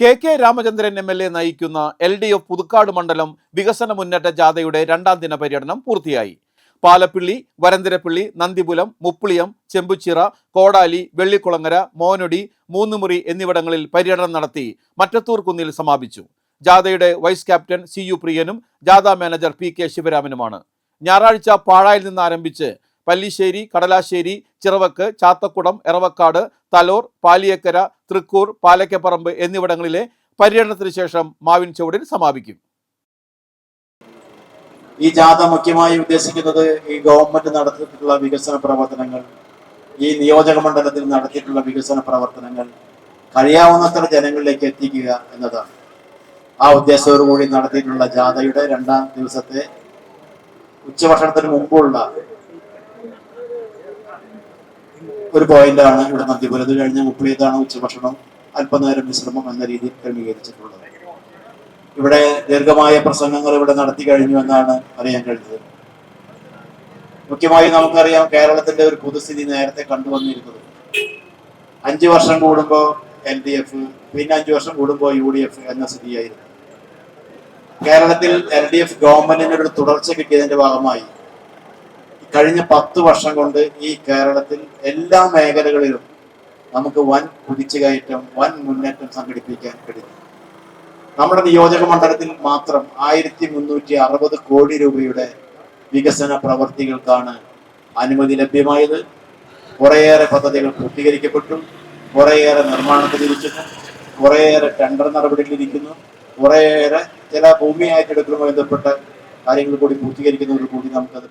K K Ramachandran M L A നയിക്കുന്ന L D F Puthukkad മണ്ഡലം വികസന മുന്നേറ്റ ജാഥയുടെ രണ്ടാം ദിന പര്യടനം പൂർത്തിയായി. പാലപ്പിള്ളി വരന്തരപ്പിള്ളി നന്ദിപുലം മുപ്പിളിയം ചെമ്പുച്ചിറ കോടാലി വെള്ളിക്കുളങ്ങര മോനൊടി മൂന്നുമുറി എന്നിവിടങ്ങളിൽ പര്യടനം നടത്തി മറ്റത്തൂർ കുന്നിൽ സമാപിച്ചു. ജാഥയുടെ വൈസ് ക്യാപ്റ്റൻ സി യു പ്രിയനും ജാഥ മാനേജർ പി കെ ശിവരാമനുമാണ്. ഞായറാഴ്ച പാഴായിൽ നിന്ന് ആരംഭിച്ച് പല്ലിശ്ശേരി കടലാശ്ശേരി ചിറവക്ക് ചാത്തക്കുടം എറവക്കാട് തലോർ പാലിയക്കര തൃക്കൂർ പാലക്കപ്പറമ്പ് എന്നിവിടങ്ങളിലെ പര്യടനത്തിന് ശേഷം മാവിൻ ചുവടിൽ സമാപിക്കും. ഈ ജാഥ മുഖ്യമായി ഉദ്ദേശിക്കുന്നത് ഈ ഗവൺമെന്റ് നടത്തിയിട്ടുള്ള വികസന പ്രവർത്തനങ്ങൾ ഈ നിയോജക മണ്ഡലത്തിൽ നടത്തിയിട്ടുള്ള വികസന പ്രവർത്തനങ്ങൾ കഴിയാവുന്നത്ര ജനങ്ങളിലേക്ക് എത്തിക്കുക എന്നതാണ്. ആ ഉദ്ദേശത്തോടു കൂടി നടത്തിയിട്ടുള്ള ജാഥയുടെ രണ്ടാം ദിവസത്തെ ഉച്ചഭക്ഷണത്തിന് മുമ്പുള്ള ഒരു പോയിന്റാണ് ഇവിടെ നന്ദിപുരത്ത് കഴിഞ്ഞ മുപ്പതാണ് ഉച്ചഭക്ഷണം അല്പനേരം വിശ്രമം എന്ന രീതിയിൽ ക്രമീകരിച്ചിട്ടുള്ളത്. ഇവിടെ ദീർഘമായ പ്രസംഗങ്ങൾ ഇവിടെ നടത്തി കഴിഞ്ഞു എന്നാണ് അറിയാൻ കഴിഞ്ഞത്. മുഖ്യമായി നമുക്കറിയാം കേരളത്തിന്റെ ഒരു പൊതുസ്ഥിതി നേരത്തെ കണ്ടുവന്നിരുന്നത്. അഞ്ചു വർഷം കൂടുമ്പോൾ എൽ ഡി എഫ് പിന്നെ അഞ്ചു വർഷം കൂടുമ്പോൾ യു ഡി എഫ് എന്ന സ്ഥിതിയായിരുന്നു. കേരളത്തിൽ എൽ ഡി എഫ് ഗവൺമെന്റിന് ഒരു തുടർച്ച കിട്ടിയതിന്റെ ഭാഗമായി കഴിഞ്ഞ പത്ത് വർഷം കൊണ്ട് ഈ കേരളത്തിൽ എല്ലാ മേഖലകളിലും നമുക്ക് വൻ കുതിച്ചുകയറ്റം വൻ മുന്നേറ്റം സംഘടിപ്പിക്കാൻ കഴിഞ്ഞു. നമ്മുടെ നിയോജക മണ്ഡലത്തിൽ മാത്രം ആയിരത്തി മുന്നൂറ്റി അറുപത് കോടി രൂപയുടെ വികസന പ്രവർത്തികൾക്കാണ് അനുമതി ലഭ്യമായത്. കുറേയേറെ പദ്ധതികൾ പൂർത്തീകരിക്കപ്പെട്ടു. കുറേയേറെ നിർമ്മാണത്തിലിരിക്കുന്നു കുറേയേറെ ടെൻഡർ നടപടികളിരിക്കുന്നു കുറേയേറെ ചില ഭൂമി ബന്ധപ്പെട്ട കാര്യങ്ങൾ കൂടി പൂർത്തീകരിക്കുന്നതോട് കൂടി നമുക്കത്